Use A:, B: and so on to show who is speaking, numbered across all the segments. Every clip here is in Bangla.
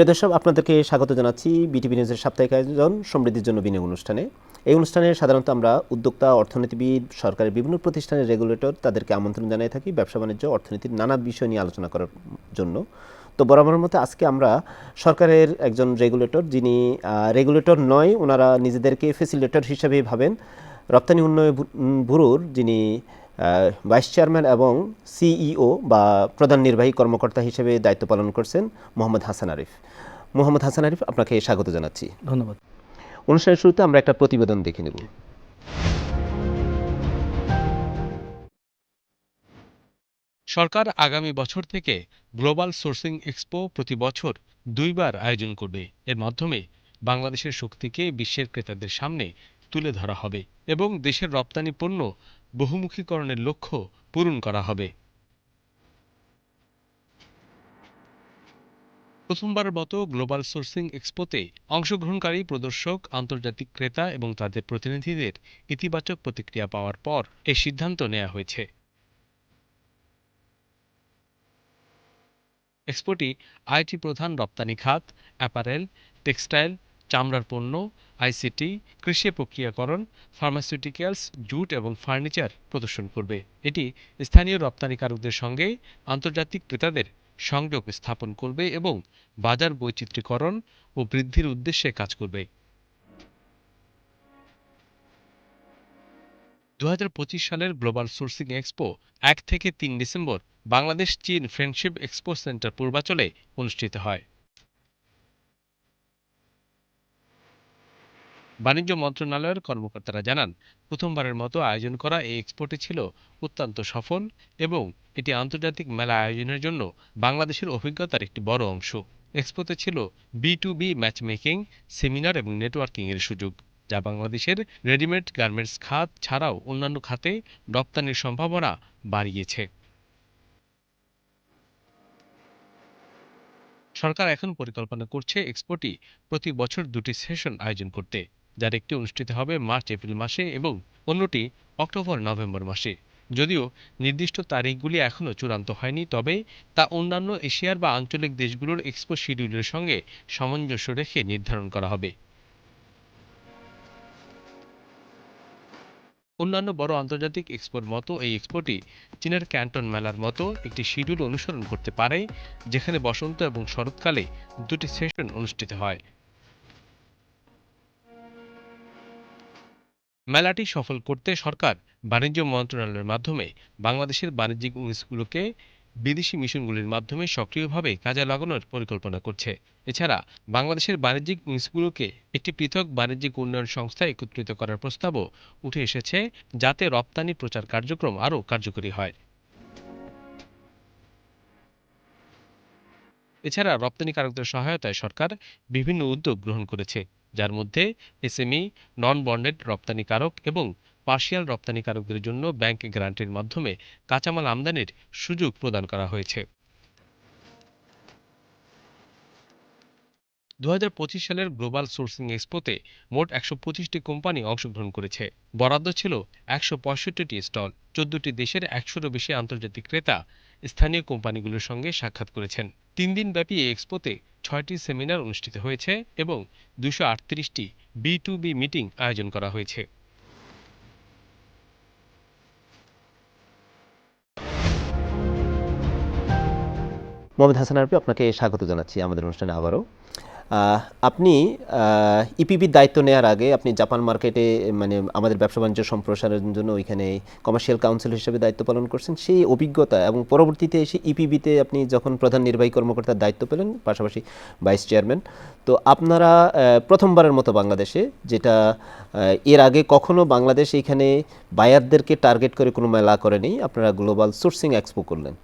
A: প্রিয় দর্শক, আপনাদেরকে স্বাগত জানাচ্ছি বিটিভি নিউজের সাপ্তাহিক আয়োজন সমৃদ্ধির জন্য বিনিয়োগ অনুষ্ঠানে। এই অনুষ্ঠানে সাধারণত আমরা উদ্যোক্তা, অর্থনীতিবিদ, সরকারের বিভিন্ন প্রতিষ্ঠানের রেগুলেটর তাদেরকে আমন্ত্রণ জানিয়ে থাকি ব্যবসা বাণিজ্য, অর্থনীতির নানা বিষয় নিয়ে আলোচনা করার জন্য। তো বরাবর মতো আজকে আমরা সরকারের একজন রেগুলেটর, যিনি রেগুলেটর নয় ওনারা নিজেদেরকে ফেসিলেটর হিসেবে ভাবেন। রপ্তানি উন্নয়ন ব্যুরোর যিনি ভাইস চেয়ারম্যান এবং সিইও বা প্রধান নির্বাহী কর্মকর্তা হিসেবে দায়িত্ব পালন করছেন মোহাম্মদ হাসান আরিফ। মোহাম্মদ হাসান আরিফ আপনাকে স্বাগত জানাচ্ছি।
B: ধন্যবাদ।
A: অনুষ্ঠানের শুরুতে আমরা একটা প্রতিবেদন দেখে নেব।
C: সরকার আগামী বছর থেকে গ্লোবাল সোর্সিং এক্সপো প্রতি বছর দুইবার আয়োজন করবে। এর মাধ্যমে বাংলাদেশের শক্তিকে বিশ্বের ক্রেতাদের সামনে তুলে ধরা হবে এবং দেশের রপ্তানি পণ্য বহুমুখীকরণের লক্ষ্য পূরণ করা হবে। প্রথমবারের মতো গ্লোবাল সোর্সিং এক্সপোতে অংশগ্রহণকারী প্রদর্শক, আন্তর্জাতিক ক্রেতা এবং তাদের প্রতিনিধিদের ইতিবাচক প্রতিক্রিয়া পাওয়ার পর এই সিদ্ধান্ত নেওয়া হয়েছে। এক্সপোটি আইটি প্রধান রপ্তানি খাত অ্যাপারেল, টেক্সটাইল চামড়ার পণ্য, আইসিটি, কৃষি প্রক্রিয়াকরণ ফার্মাসিউটিক্যালস জুট এবং ফার্নিচার প্রদর্শন করবে। এটি স্থানীয় রপ্তানিকারকদের সঙ্গে আন্তর্জাতিক ক্রেতাদের সংযোগ স্থাপন করবে এবং বাজার বৈচিত্র্যকরণ ও বৃদ্ধির উদ্দেশ্যে কাজ করবে। দু হাজার পঁচিশ সালের গ্লোবাল সোর্সিং এক্সপো এক থেকে তিন ডিসেম্বর বাংলাদেশ চীন ফ্রেন্ডশিপ এক্সপো সেন্টার পূর্বাচলে অনুষ্ঠিত হয়। বাণিজ্য মন্ত্রণালয়ের কর্মকর্তারা জানান, প্রথমবারের মতো আয়োজন করা এই এক্সপোটি ছিল অত্যন্ত সফল এবং এটি আন্তর্জাতিক মেলা আয়োজনের জন্য বাংলাদেশের অভিজ্ঞতার একটি বড় অংশ। এক্সপোতে ছিল B to B matchmaking, seminar এবং নেটওয়ার্কিং এর সুযোগ, যা বাংলাদেশের রেডিমেড গার্মেন্টস খাত ছাড়াও অন্যান্য খাতে রপ্তানির সম্ভাবনা বাড়িয়েছে। সরকার এখন পরিকল্পনা করছে এক্সপোটি প্রতি বছর দুটি সেশন আয়োজন করতে। যার একটি অনুষ্ঠিত হবে মার্চ, এপ্রিল মাসে এবং অন্যটি অক্টোবর, নভেম্বর মাসে। যদিও নির্দিষ্ট তারিখগুলি এখনও চূড়ান্ত হয়নি, তবে তা অন্যান্য এশিয়ার বা আঞ্চলিক দেশগুলোর এক্সপো শিডিউলের সঙ্গে সামঞ্জস্য রেখে নির্ধারণ করা হবে। অন্যান্য বড় আন্তর্জাতিক এক্সপোর মতো এই এক্সপোটি চীনের ক্যান্টন মেলার মতো একটি শিডিউল অনুসরণ করতে পারে, যেখানে বসন্ত এবং শরৎকালে দুটি সেশন অনুষ্ঠিত হয়। মেলাটি সফল করতে সরকার বাণিজ্য মন্ত্রণালয়ের মাধ্যমে বাংলাদেশের বাণিজ্যিক উইংসগুলোকে বিদেশি মিশনগুলির মাধ্যমে সক্রিয়ভাবে কাজে লাগানোর পরিকল্পনা করছে। এছাড়া বাংলাদেশের বাণিজ্যিক উইংসগুলোকে একটি পৃথক বাণিজ্যিক উন্নয়ন সংস্থা একত্রিত করার প্রস্তাবও উঠে এসেছে, যাতে রপ্তানি প্রচার কার্যক্রম আরও কার্যকরী হয়। এছাড়া রপ্তানিকারকদের সহায়তায় সরকার বিভিন্ন উদ্যোগ গ্রহণ করেছে, যার মধ্যে এসএমই নন বন্ডেড রপ্তানিকারক এবং পার্শিয়াল রপ্তানিকারকদের জন্য ব্যাংক গ্রান্টের মাধ্যমে কাঁচামাল আমদানির সুযোগ প্রদান করা হয়েছে। দু হাজার পঁচিশ সালের গ্লোবাল সোর্সিং এক্সপোতে মোট একশো পঁচিশটি কোম্পানি অংশগ্রহণ করেছে। বরাদ্দ ছিল একশো পঁয়ষট্টিটি স্টল, চোদ্দটি দেশের একশোরও বেশি আন্তর্জাতিক ক্রেতা স্থানীয় কোম্পানিগুলোর সঙ্গে সাক্ষাৎ করেছেন। তিন দিনব্যাপী এই এক্সপোতে ছয়টি সেমিনার অনুষ্ঠিত হয়েছে এবং দুশো আটত্রিশটি বি টু বি মিটিং আয়োজন করা হয়েছে।
A: মোহাম্মদ হাসান আরপি আপনাকে স্বাগত জানাচ্ছি। আমাদের অনুষ্ঠানে আবারও। আপনি ইপিবির দায়িত্ব নেওয়ার আগে আপনি জাপান মার্কেটে মানে আমাদের ব্যবসা বাণিজ্য সম্প্রসারণের জন্য ওইখানে কমার্শিয়াল কাউন্সিল হিসেবে দায়িত্ব পালন করছেন। সেই অভিজ্ঞতা এবং পরবর্তীতে এসে ইপিবিতে আপনি যখন প্রধান নির্বাহী কর্মকর্তার দায়িত্ব পেলেন, পাশাপাশি ভাইস চেয়ারম্যান তো আপনারা প্রথমবারের মতো বাংলাদেশে যেটা এর আগে কখনো বাংলাদেশ এইখানে বায়ারদেরকে টার্গেট করে কোনো মেলা করেনি, আপনারা গ্লোবাল সোর্সিং এক্সপো করলেন।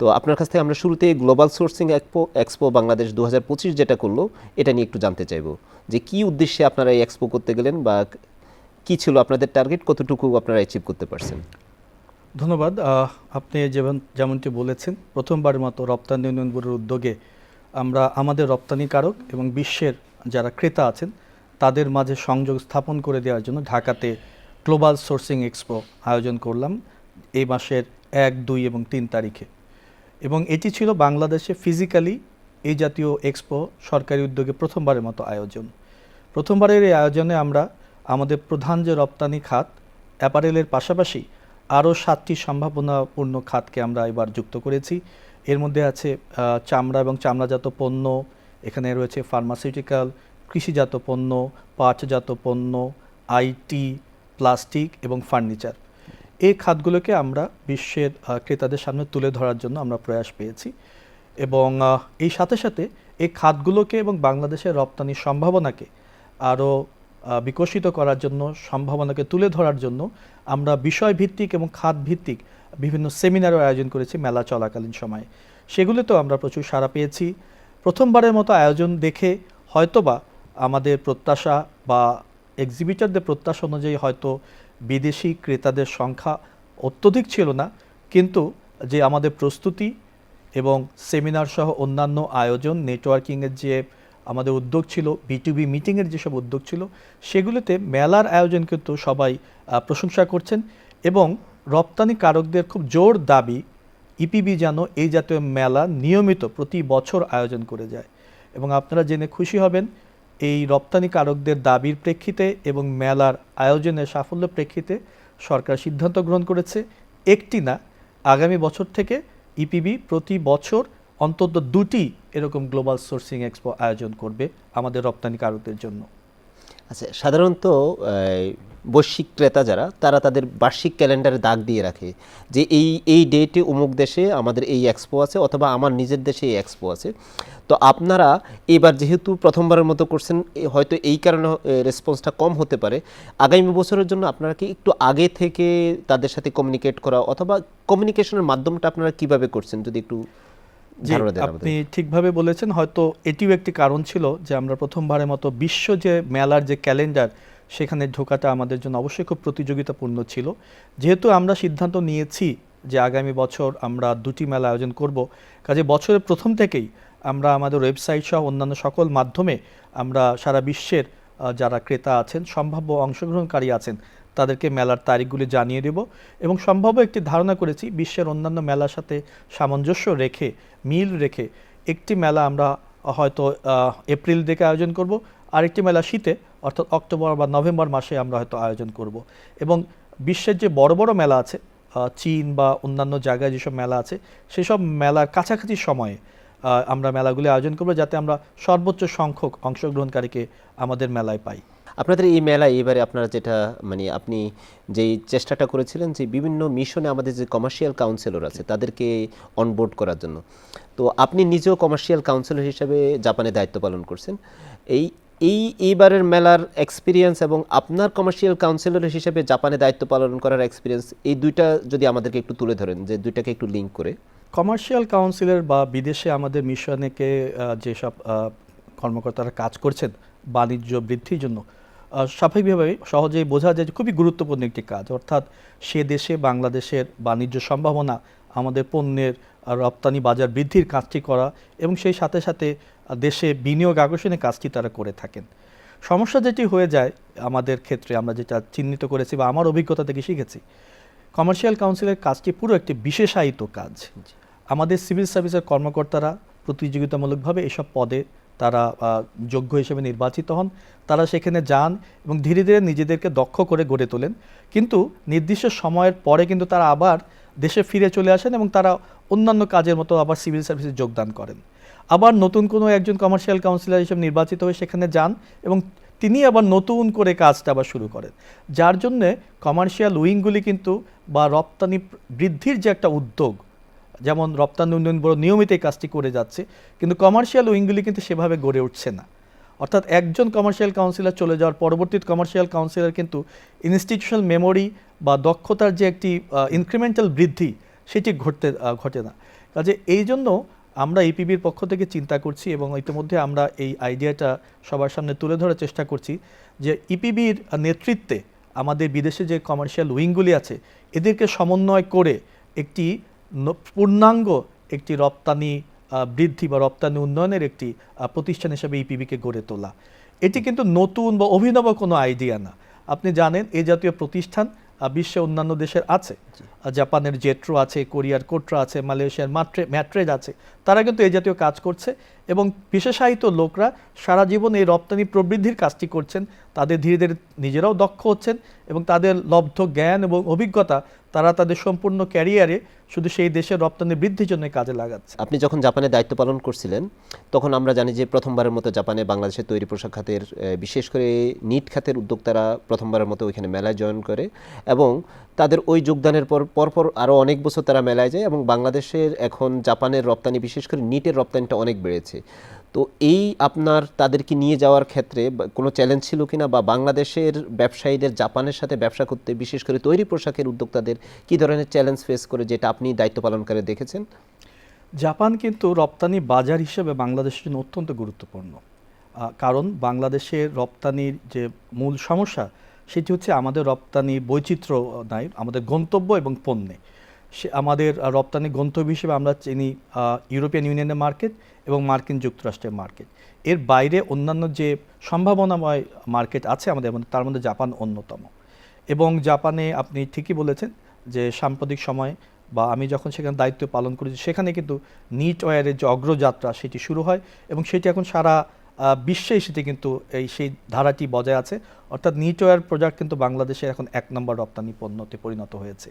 A: তো আপনার কাছ থেকে আমরা শুরুতে global sourcing expo expo Bangladesh দু হাজার পঁচিশ যেটা করল, এটা নিয়ে একটু জানতে চাইব। যে কি উদ্দেশ্যে আপনারা এই এক্সপো করতে গেলেন বা কি ছিল আপনাদের টার্গেট কতটুকু আপনারা অ্যাচিভ করতে পারছেন?
B: ধন্যবাদ। আপনি যেমন, যেমনটি বলেছেন, প্রথমবারের মতো রপ্তানি উন্নয়ন ব্যুরোর উদ্যোগে আমরা আমাদের রপ্তানিকারক এবং বিশ্বের যারা ক্রেতা আছেন, তাদের মাঝে সংযোগ স্থাপন করে দেওয়ার জন্য ঢাকাতে গ্লোবাল সোর্সিং এক্সপো আয়োজন করলাম এই মাসের এক, দুই এবং তিন তারিখে। এবং এটি ছিল বাংলাদেশে ফিজিক্যালি এই জাতীয় এক্সপো সরকারি উদ্যোগে প্রথমবারের মতো আয়োজন। প্রথমবারের এই আয়োজনে আমরা আমাদের প্রধান যে রপ্তানি খাত, অ্যাপারেলের পাশাপাশি আরও সাতটি সম্ভাবনাপূর্ণ খাতকে আমরা এবার যুক্ত করেছি। এর মধ্যে আছে চামড়া এবং চামড়াজাত পণ্য, এখানে রয়েছে ফার্মাসিউটিক্যাল কৃষিজাত পণ্য, পাটজাত পণ্য আইটি প্লাস্টিক এবং ফার্নিচার। এই খাতগুলোকে আমরা বিশ্বের ক্রেতাদের সামনে তুলে ধরার জন্য আমরা প্রয়াস পেয়েছি এবং এই সাথে সাথে এই খাতগুলোকে এবং বাংলাদেশের রপ্তানির সম্ভাবনাকে আরও বিকশিত করার জন্য, সম্ভাবনাকে তুলে ধরার জন্য আমরা বিষয়ভিত্তিক এবং খাত ভিত্তিক বিভিন্ন সেমিনারও আয়োজন করেছি মেলা চলাকালীন সময়ে। সেগুলোতেও আমরা প্রচুর সাড়া পেয়েছি। প্রথমবারের মতো আয়োজন দেখে হয়তোবা আমাদের প্রত্যাশা বা এক্সিবিটারদের প্রত্যাশা অনুযায়ী হয়তো বিদেশি ক্রেতাদের সংখ্যা অত্যধিক ছিল না, কিন্তু যে আমাদের প্রস্তুতি এবং সেমিনার সহ অন্যান্য আয়োজন, নেটওয়ার্কিংয়ের যে আমাদের উদ্যোগ ছিল বিটুবি মিটিংয়ের যেসব উদ্যোগ ছিল, সেগুলোতে মেলার আয়োজন কিন্তু সবাই প্রশংসা করছেন এবং রপ্তানি কারকদের খুব জোর দাবি ইপিবি যেন এই জাতীয় মেলা নিয়মিত প্রতি বছর আয়োজন করে যায়। এবং আপনারা জেনে খুশি হবেন এই রপ্তানিকারকদের দাবির প্রেক্ষিতে এবং মেলার আয়োজনের সাফল্য প্রেক্ষিতে সরকার সিদ্ধান্ত গ্রহণ করেছে। একটি না, আগামী বছর থেকে ইপিবি প্রতি বছর অন্তত দুটি এরকম গ্লোবাল সোর্সিং এক্সপো আয়োজন করবে আমাদের রপ্তানিকারকদের জন্য।
A: আচ্ছা সাধারণত বৈশ্বিক ক্রেতা যারা, তারা তাদের বার্ষিক ক্যালেন্ডারে দাগ দিয়ে রাখে যে এই এই ডেটে অমুক দেশে আমাদের এই এক্সপো আছে অথবা আমার নিজের দেশে এই এক্সপো আছে। তো আপনারা এবার যেহেতু প্রথমবারের মতো করছেন হয়তো এই কারণে রেসপন্সটা কম হতে পারে। আগামী বছরের জন্য আপনারা কি একটু আগে থেকে তাদের সাথে কমিউনিকেট করা অথবা কমিউনিকেশনের মাধ্যমটা আপনারা কীভাবে করছেন, যদি একটু
B: আপনি ঠিকভাবে বলেছেন হয়তো এটিও একটি কারণ ছিল যে আমরা প্রথমবারের মতো বিশ্ব যে মেলার যে ক্যালেন্ডার সেখানে ঢোকাটা আমাদের জন্য অবশ্যই খুব প্রতিযোগিতাপূর্ণ ছিল। যেহেতু আমরা সিদ্ধান্ত নিয়েছি যে আগামী বছর আমরা দুটি মেলা আয়োজন করব কাজে বছরের প্রথম থেকেই আমরা আমাদের ওয়েবসাইট সহ অন্যান্য সকল মাধ্যমে আমরা সারা বিশ্বের যারা ক্রেতা আছেন সম্ভাব্য অংশগ্রহণকারী আছেন তাদেরকে মেলার তারিখগুলি জানিয়ে দেব এবং সম্ভাব্য একটি ধারণা করেছি, বিশ্বের অন্যান্য মেলার সাথে সামঞ্জস্য রেখে, মিল রেখে একটি মেলা আমরা হয়তো এপ্রিল দিকে আয়োজন করব, আরেকটি মেলা শীতে, অর্থাৎ অক্টোবর বা নভেম্বর মাসে আমরা হয়তো আয়োজন করব। এবং বিশ্বের যে বড় বড় মেলা আছে চীন বা অন্যান্য জায়গায় যেসব মেলা আছে, সেসব মেলার কাছাকাছি সময়ে আমরা মেলাগুলি আয়োজন করব যাতে আমরা সর্বোচ্চ সংখ্যক অংশগ্রহণকারীকে আমাদের মেলায় পাই।
A: আপনাদের এই মেলায় এবারে আপনারা যেটা মানে আপনি যেই চেষ্টাটা করেছিলেন যে বিভিন্ন মিশনে আমাদের যে কমার্শিয়াল কাউন্সিলর আছে, তাদেরকে অনবোর্ড করার জন্য। তো আপনি নিজেও কমার্শিয়াল কাউন্সিলর হিসেবে জাপানে দায়িত্ব পালন করছেন। এই এই এইবারের মেলার এক্সপিরিয়েন্স এবং আপনার কমার্শিয়াল কাউন্সিলর হিসেবে জাপানে দায়িত্ব পালন করার এক্সপিরিয়েন্স এই দুইটা যদি আমাদেরকে একটু তুলে ধরেন, যে দুইটাকে একটু লিঙ্ক করে।
B: কমার্শিয়াল কাউন্সিলর বা বিদেশে আমাদের মিশনেকে যেসব কর্মকর্তারা কাজ করছেন, বাণিজ্য বৃদ্ধির জন্য স্বাভাবিকভাবে সহজেই বোঝা যায় যে খুবই গুরুত্বপূর্ণ একটি কাজ। অর্থাৎ সে দেশে বাংলাদেশের বাণিজ্য সম্ভাবনা আমাদের পণ্যের রপ্তানি বাজার বৃদ্ধির কাজটি করা এবং সেই সাথে সাথে দেশে বিনিয়োগ আকর্ষণের কাজটি তারা করে থাকেন। সমস্যা যেটি হয়ে যায় আমাদের ক্ষেত্রে আমরা যেটা চিহ্নিত করেছি বা আমার অভিজ্ঞতা থেকে শিখেছি কমার্শিয়াল কাউন্সিলের কাজটি পুরো একটি বিশেষায়িত কাজ। আমাদের সিভিল সার্ভিসের কর্মকর্তারা প্রতিযোগিতামূলকভাবে এসব পদে তারা যোগ্য হিসেবে নির্বাচিত হন, তারা সেখানে যান এবং ধীরে ধীরে নিজেদেরকে দক্ষ করে গড়ে তোলেন। কিন্তু নির্দিষ্ট সময়ের পরে কিন্তু তারা আবার দেশে ফিরে চলে আসেন এবং তারা অন্যান্য কাজের মতো আবার সিভিল সার্ভিসে যোগদান করেন। আবার নতুন কোনো একজন কমার্শিয়াল কাউন্সিলর হিসেবে নির্বাচিত হয়ে সেখানে যান এবং তিনি আবার নতুন করে কাজটা আবার শুরু করেন। যার জন্যে কমার্শিয়াল উইংগুলি কিন্তু বা রপ্তানি বৃদ্ধির যে একটা উদ্যোগ যেমন রপ্তানি উন্নয়ন বড় নিয়মিত এই কাজটি করে যাচ্ছে, কিন্তু কমার্শিয়াল উইংগুলি কিন্তু সেভাবে গড়ে উঠছে না। অর্থাৎ একজন কমার্শিয়াল কাউন্সিলর চলে যাওয়ার পরবর্তী কমার্শিয়াল কাউন্সিলর কিন্তু ইনস্টিটিউশনাল মেমোরি বা দক্ষতার যে একটি ইনক্রিমেন্টাল বৃদ্ধি, সেটি ঘটতে ঘটে না। কাজে এই জন্য আমরা ইপিবির পক্ষ থেকে চিন্তা করছি এবং ইতিমধ্যে আমরা এই আইডিয়াটা সবার সামনে তুলে ধরার চেষ্টা করছি যে ইপিবির নেতৃত্বে আমাদের বিদেশে যে কমার্শিয়াল উইংগুলি আছে, এদেরকে সমন্বয় করে একটি পূর্ণাঙ্গ একটি রপ্তানি বৃদ্ধি বা রপ্তানি উন্নয়নের একটি প্রতিষ্ঠান হিসেবে ইপিবিকে গড়ে তোলা। এটি কিন্তু নতুন বা অভিনব কোনো আইডিয়া না। আপনি জানেন, এ জাতীয় প্রতিষ্ঠান বিশ্বে অন্যান্য দেশের আছে। জাপানের জেট্রো আছে, কোরিয়ার কোট্রা আছে, মালয়েশিয়ার মাট্রে ম্যাট্রেজ আছে, তারা কিন্তু এই জাতীয় কাজ করছে এবং বিশেষায়িত লোকরা সারা জীবন এই রপ্তানি প্রবৃদ্ধির কাজটি করছেন। তাদের ধীরে ধীরে নিজেরাও দক্ষ হচ্ছেন এবং তাদের লব্ধ জ্ঞান এবং অভিজ্ঞতা তারা তাদের সম্পূর্ণ ক্যারিয়ারে শুধু সেই দেশের রপ্তানি বৃদ্ধির জন্য কাজে লাগাচ্ছে।
A: আপনি যখন জাপানে দায়িত্ব পালন করছিলেন, তখন আমরা জানি যে প্রথমবারের মতো জাপানে বাংলাদেশের তৈরি পোশাক খাতের বিশেষ করে নিট খাতের উদ্যোক্তারা প্রথমবারের মতো ওইখানে মেলায় জয়েন করে এবং তাদের ওই যোগদানের পর, পরপর আরও অনেক বছর তারা মেলায় যায় এবং বাংলাদেশের এখন জাপানের রপ্তানি, বিশেষ করে নিটের রপ্তানিটা অনেক বেড়েছে। তো এই আপনার তাদেরকে নিয়ে যাওয়ার ক্ষেত্রে কোনো চ্যালেঞ্জ ছিল কিনা বা বাংলাদেশের ব্যবসায়ীদের জাপানের সাথে ব্যবসা করতে, বিশেষ করে তৈরি পোশাকের উদ্যোক্তাদের কি ধরনের চ্যালেঞ্জ ফেস করে যেটা আপনি দায়িত্ব পালন করে দেখেছেন?
B: জাপান কিন্তু রপ্তানি বাজার হিসেবে বাংলাদেশের জন্য অত্যন্ত গুরুত্বপূর্ণ। কারণ বাংলাদেশের রপ্তানির যে মূল সমস্যা সেটি হচ্ছে আমাদের রপ্তানি বৈচিত্র্য নাই, আমাদের গন্তব্য এবং পণ্যে। সে আমাদের রপ্তানি গন্তব্য হিসেবে আমরা চিনি ইউরোপিয়ান ইউনিয়নের মার্কেট এবং মার্কিন যুক্তরাষ্ট্রের মার্কেট। এর বাইরে অন্যান্য যে সম্ভাবনাময় মার্কেট আছে আমাদের তার মধ্যে জাপান অন্যতম। এবং জাপানে আপনি ঠিকই বলেছেন যে সাম্প্রতিক সময়ে বা আমি যখন সেখানে দায়িত্ব পালন করেছি, সেখানে কিন্তু নিট ওয়ারের যে অগ্রযাত্রা সেটি শুরু হয় এবং সেটি এখন সারা বিশ্বে সেটি কিন্তু এই সেই ধারাটি বজায় আছে। অর্থাৎ নিট ওয়ার প্রোডাক্ট কিন্তু বাংলাদেশের এখন এক নম্বর রপ্তানি পণ্যতে পরিণত হয়েছে।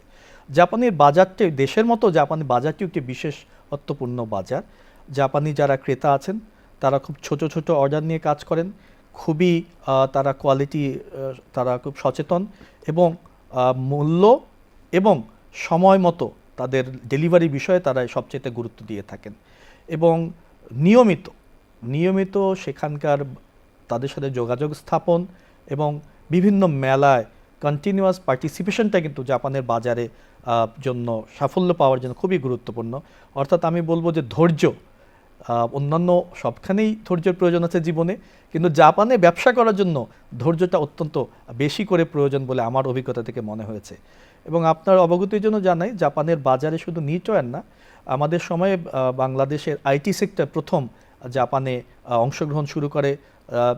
B: জাপানের বাজারটি, দেশের মতো জাপানের বাজারটি একটি বিশেষ অর্থপূর্ণ বাজার। জাপানি যারা ক্রেতা আছেন, তারা খুব ছোট ছোট অর্ডার নিয়ে কাজ করেন। খুবই তারা কোয়ালিটি তারা খুব সচেতন এবং মূল্য এবং সময় মতো তাদের ডেলিভারি বিষয়ে তারা সবচেয়ে গুরুত্ব দিয়ে থাকেন। এবং নিয়মিত নিয়মিত সেখানকার তাদের সাথে যোগাযোগ স্থাপন এবং বিভিন্ন মেলায় কন্টিনিউয়াস পার্টিসিপেশনটা কিন্তু জাপানের বাজারে জন্য সাফল্য পাওয়ার জন্য খুবই গুরুত্বপূর্ণ। অর্থাৎ আমি বলব যে ধৈর্য অন্যান্য সবখানেই ধৈর্যের প্রয়োজন আছে জীবনে, কিন্তু জাপানে ব্যবসা করার জন্য ধৈর্যটা অত্যন্ত বেশি করে প্রয়োজন বলে আমার অভিজ্ঞতা থেকে মনে হয়েছে। এবং আপনার অবগতির জন্য জানাই, জাপানের বাজারে শুধু নিটওয়ার না, আমাদের সময়ে বাংলাদেশের আইটি সেক্টর প্রথম জাপানে অংশগ্রহণ শুরু করে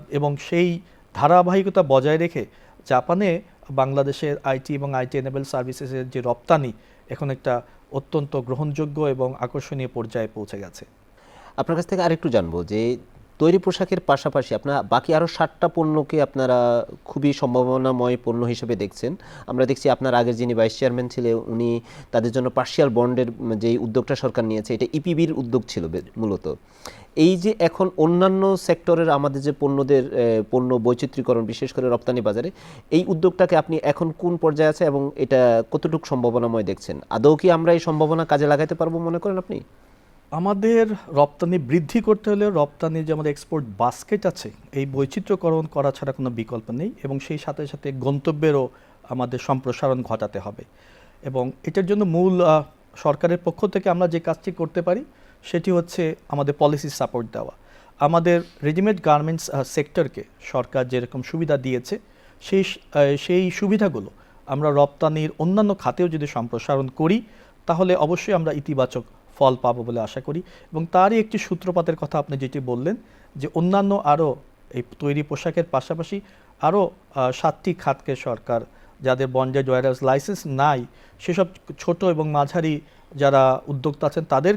B: এবং সেই ধারাবাহিকতা বজায় রেখে জাপানে বাংলাদেশের আইটি এবং আইটি এনেবল সার্ভিসেসের যে রপ্তানি এখন একটা অত্যন্ত গ্রহণযোগ্য এবং আকর্ষণীয় পর্যায়ে পৌঁছে গেছে।
A: আপনার কাছ থেকে আরেকটু জানব যে তৈরি পোশাকের পাশাপাশি আপনার বাকি আরও ষাটটা পণ্যকে আপনারা খুবই সম্ভাবনাময় পণ্য হিসেবে দেখছেন। আমরা দেখছি আপনার আগের যিনি ভাইস চেয়ারম্যান ছিলেন উনি তাদের জন্য পার্শিয়াল বন্ডের যে উদ্যোগটা সরকার নিয়েছে, এটা ইপিবির উদ্যোগ ছিল মূলত। এই যে এখন অন্যান্য সেক্টরের আমাদের যে পণ্যদের পণ্য বৈচিত্র্যকরণ, বিশেষ করে রপ্তানি বাজারে, এই উদ্যোগটাকে আপনি এখন কোন পর্যায়ে আছে এবং এটা কতটুকু সম্ভাবনাময় দেখছেন? আদৌ কি আমরা এই সম্ভাবনা কাজে লাগাতে পারব মনে করেন আপনি?
B: আমাদের রপ্তানি বৃদ্ধি করতে হলে রপ্তানি যে আমাদের এক্সপোর্ট বাস্কেট আছে, এই বৈচিত্র্যকরণ করা ছাড়া কোনো বিকল্প নেই এবং সেই সাথে সাথে গন্তব্যেরও আমাদের সম্প্রসারণ ঘটাতে হবে। এবং এটার জন্য মূল সরকারের পক্ষ থেকে আমরা যে কাজটি করতে পারি, সেটি হচ্ছে আমাদের পলিসি সাপোর্ট দেওয়া। আমাদের রেডিমেড গার্মেন্টস সেক্টরকে সরকার যেরকম সুবিধা দিয়েছে, সেই সেই সুবিধাগুলো আমরা রপ্তানির অন্যান্য খাতেও যদি সম্প্রসারণ করি, তাহলে অবশ্যই আমরা ইতিবাচক ফল পাবো বলে আশা করি। এবং তারই একটি সূত্রপাতের কথা আপনি যেটি বললেন, যে অন্যান্য আরও এই তৈরি পোশাকের পাশাপাশি আরও সাতটি খাতকে সরকার, যাদের বন্ডেড ওয়ারাস লাইসেন্স নাই, সেসব ছোট এবং মাঝারি যারা উদ্যোক্তা আছেন, তাদের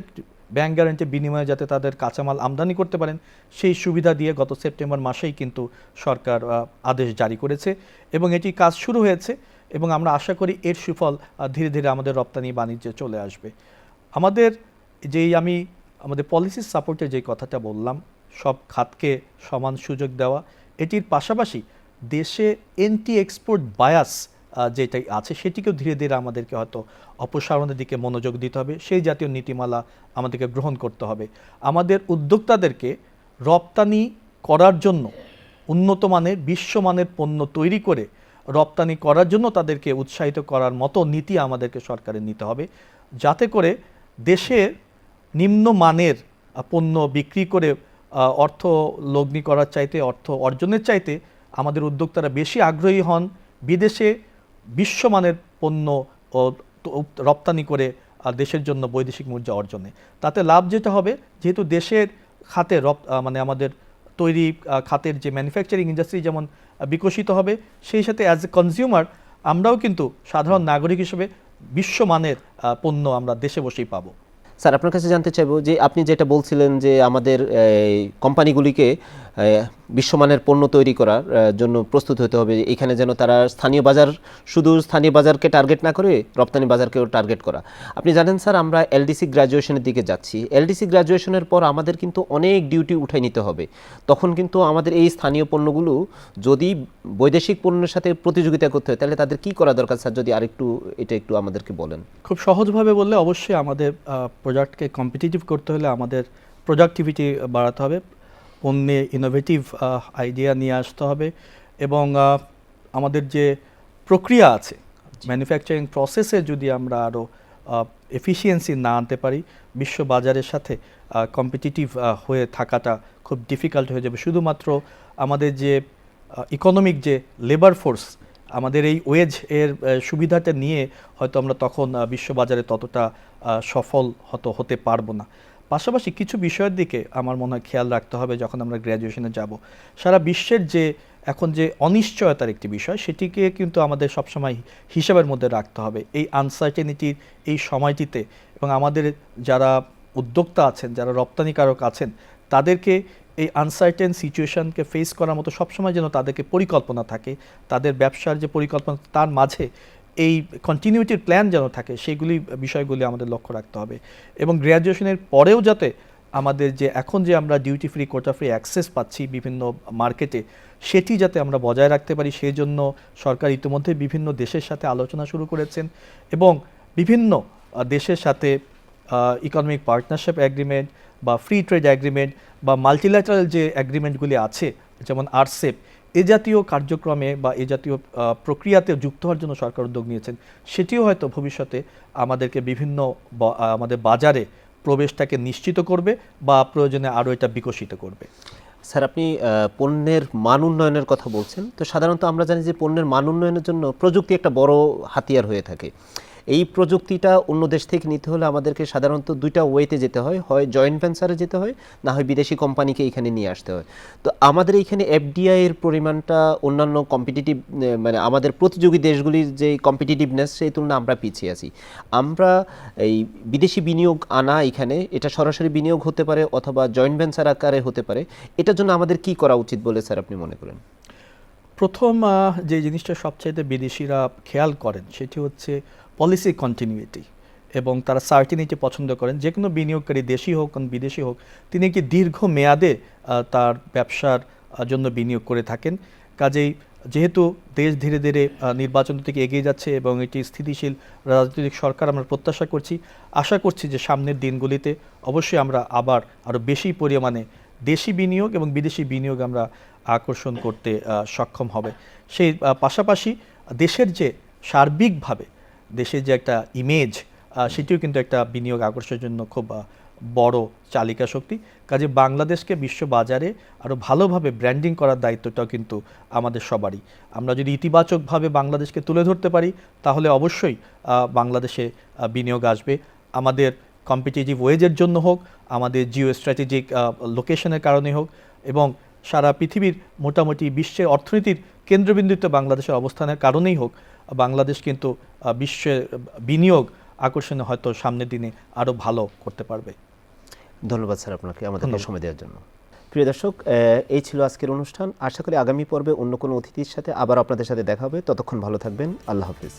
B: ব্যাংক গ্যারান্টি বিনিময়ে যাতে তাদের কাঁচামাল আমদানি করতে পারেন, সেই সুবিধা দিয়ে গত সেপ্টেম্বর মাসেই কিন্তু সরকার আদেশ জারি করেছে এবং এটি কাজ শুরু হয়েছে এবং আমরা আশা করি এর সুফল ধীরে ধীরে আমাদের রপ্তানি বাণিজ্যে চলে আসবে। আমাদের যেই আমি আমাদের পলিসি সাপোর্টে যে কথাটা বললাম, সব খাতকে সমান সুযোগ দেওয়া, এটির পাশাপাশি দেশে এন্টি এক্সপোর্ট বায়াস যেটাই আছে, সেটিকেও ধীরে ধীরে আমাদেরকে হয়তো অপসারণের দিকে মনোযোগ দিতে হবে, সেই জাতীয় নীতিমালা আমাদেরকে গ্রহণ করতে হবে। আমাদের উদ্যোক্তাদেরকে রপ্তানি করার জন্য, উন্নত মানের বিশ্বমানের পণ্য তৈরি করে রপ্তানি করার জন্য তাদেরকে উৎসাহিত করার মতো নীতি আমাদেরকে সরকারের নিতে হবে, যাতে করে দেশের নিম্নমানের পণ্য বিক্রি করে অর্থ লগ্নি করার চাইতে, অর্থ অর্জনের চাইতে আমাদের উদ্যোক্তারা বেশি আগ্রহী হন। বিদেশে বিশ্বমানের পণ্য রপ্তানি করে দেশের জন্য বৈদেশিক মুদ্রা অর্জনে। তাতে লাভ যেটা হবে, যেহেতু দেশের খাতে রপ মানে আমাদের তৈরি খাতের যে ম্যানুফ্যাকচারিং ইন্ডাস্ট্রি যেমন বিকশিত হবে, সেই সাথে অ্যাজ এ কনজিউমার আমরাও কিন্তু সাধারণ নাগরিক হিসেবে বিশ্বমানের পণ্য আমরা দেশে বসেই পাবো।
A: স্যার, আপনার কাছে জানতে চাইব যে আপনি যেটা বলছিলেন যে আমাদের কোম্পানিগুলিকে বিশ্বমানের পণ্য তৈরি করার জন্য প্রস্তুত হতে হবে। এখানে যেন তারা স্থানীয় বাজার, শুধু স্থানীয় বাজারকে টার্গেট না করে রপ্তানি বাজারকেও টার্গেট করা। আপনি জানেন স্যার, আমরা এলডিসি গ্র্যাজুয়েশনের দিকে যাচ্ছি। এলডিসি গ্র্যাজুয়েশনের পর আমাদের কিন্তু অনেক ডিউটি উঠাই নিতে হবে। তখন কিন্তু আমাদের এই স্থানীয় পণ্যগুলো যদি বৈদেশিক পণ্যের সাথে প্রতিযোগিতা করতে হয়, তাহলে তাদের কি করা দরকার স্যার? যদি আরেকটু, এটা একটু আমাদেরকে বলেন।
B: খুব সহজভাবে বললে অবশ্যই আমাদের প্রোডাক্টকে কম্পিটিটিভ করতে হলে আমাদের প্রোডাক্টিভিটি বাড়াতে হবে। পণ্যে ইনোভেটিভ আইডিয়া নিয়ে আসতে হবে এবং আমাদের যে প্রক্রিয়া আছে ম্যানুফ্যাকচারিং প্রসেসে যদি আমরা আরও এফিসিয়েন্সি না আনতে পারি, বিশ্ব বাজারের সাথে কম্পিটিটিভ হয়ে থাকাটা খুব ডিফিকাল্ট হয়ে যাবে। শুধুমাত্র আমাদের যে ইকোনমিক যে লেবার ফোর্স আমাদের এই ওয়েজ এর সুবিধাটা নিয়ে হয়তো আমরা তখন বিশ্ববাজারে ততটা সফল হতো, হতে পারব না। পাশাপাশি কিছু বিষয়ের দিকে আমার মনে হয় খেয়াল রাখতে হবে যখন আমরা গ্র্যাজুয়েশনে যাব। সারা বিশ্বের যে, এখন যে অনিশ্চয়তার একটি বিষয়, সেটিকে কিন্তু আমাদের সবসময় হিসাবের মধ্যে রাখতে হবে। এই আনসার্টেনিটির এই সময়টিতে এবং আমাদের যারা উদ্যোক্তা আছেন, যারা রপ্তানিকারক আছেন, তাদেরকে এই আনসার্টেন সিচুয়েশনকে ফেস করার মতো সবসময় যেন তাদেরকে পরিকল্পনা থাকে, তাদের ব্যবসার যে পরিকল্পনা তার মাঝে এই কন্টিনিউটির প্ল্যান যেন থাকে, সেগুলি, বিষয়গুলি আমাদের লক্ষ্য রাখতে হবে। এবং গ্র্যাজুয়েশনের পরেও যাতে আমাদের যে এখন যে আমরা duty free quota free access পাচ্ছি বিভিন্ন মার্কেটে সেটি যাতে আমরা বজায় রাখতে পারি, সেই জন্য সরকার ইতিমধ্যে বিভিন্ন দেশের সাথে আলোচনা শুরু করেছেন এবং বিভিন্ন দেশের সাথে ইকোনমিক পার্টনারশিপ অ্যাগ্রিমেন্ট বা ফ্রি ট্রেড অ্যাগ্রিমেন্ট বা মাল্টিল্যাটারাল যে অ্যাগ্রিমেন্টগুলি আছে, যেমন আরসেপ এ জাতীয় কার্যক্রমে বা এ জাতীয় প্রক্রিয়াতে যুক্ত হওয়ার জন্য সরকার উদ্যোগ নিয়েছেন। সেটিও হয়তো ভবিষ্যতে আমাদেরকে বিভিন্ন আমাদের বাজারে প্রবেশটাকে নিশ্চিত করবে বা প্রয়োজনে আরও এটা বিকশিত করবে।
A: স্যার, আপনি পণ্যের মান উন্নয়নের কথা বলছেন। তো সাধারণত আমরা জানি যে পণ্যের মান উন্নয়নের জন্য প্রযুক্তি একটা বড় হাতিয়ার হয়ে থাকে। এই প্রযুক্তিটা অন্য দেশ থেকে নিতে হলে আমাদেরকে সাধারণত দুইটা ওয়েতে যেতে হয়। হয় জয়েন্ট ভেঞ্চারে যেতে হয়, না হয় বিদেশি কোম্পানিকে এখানে নিয়ে আসতে হয়। তো আমাদের এইখানে এফডিআই এর পরিমাণটা অন্যান্য কম্পিটিটিভ মানে আমাদের প্রতিযোগী দেশগুলির যে কম্পিটিটিভনেস সেই তুলনায় আমরা পিছিয়ে আছি। আমরা এই বিদেশি বিনিয়োগ আনা এখানে, এটা সরাসরি বিনিয়োগ হতে পারে অথবা জয়েন্ট ভেঞ্চার আকারে হতে পারে, এটার জন্য আমাদের কি করা উচিত বলে স্যার আপনি মনে করেন?
B: প্রথম যে জিনিসটা সবচাইতে বিদেশিরা খেয়াল করেন সেটি হচ্ছে পলিসি কন্টিনিউটি এবং তারা সার্টিনিটি পছন্দ করেন। যে কোনো বিনিয়োগকারী দেশি হোক বিদেশি হোক, তিনি কি দীর্ঘ মেয়াদে তার ব্যবসার জন্য বিনিয়োগ করে থাকেন। কাজেই যেহেতু দেশ ধীরে ধীরে নির্বাচন থেকে এগিয়ে যাচ্ছে এবং এটি স্থিতিশীল রাজনৈতিক সরকার আমরা প্রত্যাশা করছি, আশা করছি যে সামনের দিনগুলিতে অবশ্যই আমরা আবার আরও বেশি পরিমাণে দেশি বিনিয়োগ এবং বিদেশি বিনিয়োগ আমরা আকর্ষণ করতে সক্ষম হবে। সেই পাশাপাশি দেশের যে সার্বিকভাবে, দেশের যে একটা ইমেজ সেটিও কিন্তু একটা বিনিয়োগ আকর্ষণের জন্য খুব বড় চালিকা শক্তি। কাজে বাংলাদেশকে বিশ্ব বাজারে আরও ভালোভাবে ব্র্যান্ডিং করার দায়িত্বটাও কিন্তু আমাদের সবারই। আমরা যদি ইতিবাচকভাবে বাংলাদেশকে তুলে ধরতে পারি, তাহলে অবশ্যই বাংলাদেশে বিনিয়োগ আসবে। আমাদের কম্পিটিটিভ ওয়েজের জন্য হোক, আমাদের জিও স্ট্র্যাটেজিক লোকেশনের কারণে হোক এবং সারা পৃথিবীর মোটামুটি বিশ্বের অর্থনীতির কেন্দ্রবিন্দুতে বাংলাদেশের অবস্থানের কারণেই হোক বাংলাদেশ কিন্তু বিশ্বে বিনিয়োগ আকর্ষণে হয়তো সামনের দিনে আরও ভালো করতে পারবে।
A: ধন্যবাদ স্যার আপনাকে
B: আমাদের
A: সময় দেওয়ার জন্য। প্রিয় দর্শক এই ছিল আজকের অনুষ্ঠান। আশা করি আগামী পর্বে অন্য কোনো অতিথির সাথে আবার আপনাদের সাথে দেখা হবে। ততক্ষণ ভালো থাকবেন। আল্লাহ হাফিজ।